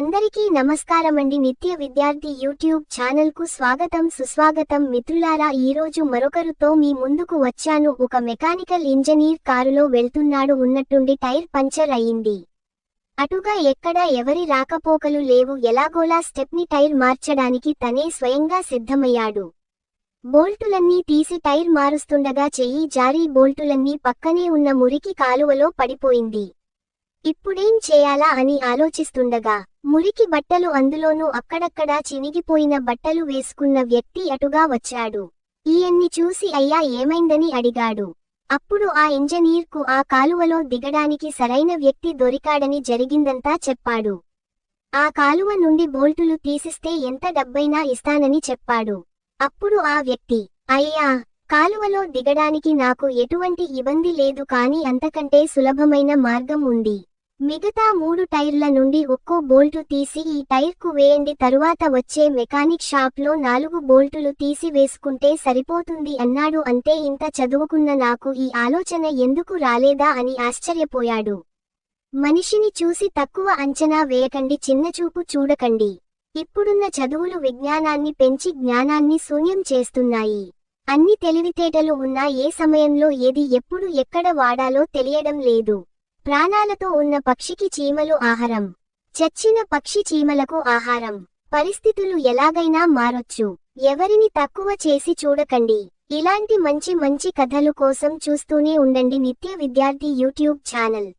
అందరికీ నమస్కారమండి. నిత్య విద్యార్థి యూట్యూబ్ ఛానల్కు స్వాగతం సుస్వాగతం. మిత్రులారా ఈరోజు మరొకరుతో మీ ముందుకు వచ్చాను. ఒక మెకానికల్ ఇంజనీర్ కారులో వెళ్తున్నాడు. ఉన్నట్టుండి టైర్ పంచర్ అయింది. అటుగా ఎక్కడా ఎవరి రాకపోకలు లేవు. ఎలాగోలా స్టెప్ని టైర్ మార్చడానికి తనే స్వయంగా సిద్ధమయ్యాడు. బోల్టులన్నీ తీసి టైర్ మారుస్తుండగా చెయ్యి జారీ బోల్టులన్నీ పక్కనే ఉన్న మురికి కాలువలో పడిపోయింది. ఇప్పుడేం చేయాలా అని ఆలోచిస్తుండగా మురికి బట్టలు అందులోనూ అక్కడక్కడా చినిగిపోయిన బట్టలు వేసుకున్న వ్యక్తి అటుగా వచ్చాడు. ఈయన్ని చూసి అయ్యా ఏమైందని అడిగాడు. అప్పుడు ఆ ఇంజనీర్కు ఆ కాలువలో దిగడానికి సరైన వ్యక్తి దొరికాడని జరిగిందంతా చెప్పాడు. ఆ కాలువ నుండి బోల్టులు తీసిస్తే ఎంత డబ్బైనా ఇస్తానని చెప్పాడు. అప్పుడు ఆ వ్యక్తి అయ్యా కాలువలో దిగడానికి నాకు ఎటువంటి ఇబ్బంది లేదు కాని అంతకంటే సులభమైన మార్గం ఉంది. మిగతా మూడు టైర్ల నుండి ఒక్కో బోల్టు తీసి ఈ టైర్కు వేయండి. తరువాత వచ్చే మెకానిక్ షాప్లో నాలుగు బోల్టులు తీసి వేసుకుంటే సరిపోతుంది అన్నాడు. అంతే ఇంత చదువుకున్న నాకు ఈ ఆలోచన ఎందుకు రాలేదా అని ఆశ్చర్యపోయాడు. మనిషిని చూసి తక్కువ అంచనా వేయకండి చిన్నచూపు చూడకండి. ఇప్పుడున్న చదువులు విజ్ఞానాన్ని పెంచి జ్ఞానాన్ని శూన్యం చేస్తున్నాయి. అన్ని తెలివితేటలు ఉన్నా ఏ సమయంలో ఏది ఎప్పుడు ఎక్కడ వాడాలో తెలియడం లేదు. ప్రాణాలతో ఉన్న పక్షికి చీమలు ఆహారం. చచ్చిన పక్షి చీమలకు ఆహారం. పరిస్థితులు ఎలాగైనా మారొచ్చు. ఎవరిని తక్కువ చేసి చూడకండి. ఇలాంటి మంచి మంచి కథలు కోసం చూస్తూనే ఉండండి నిత్య విద్యార్థి యూట్యూబ్ ఛానల్.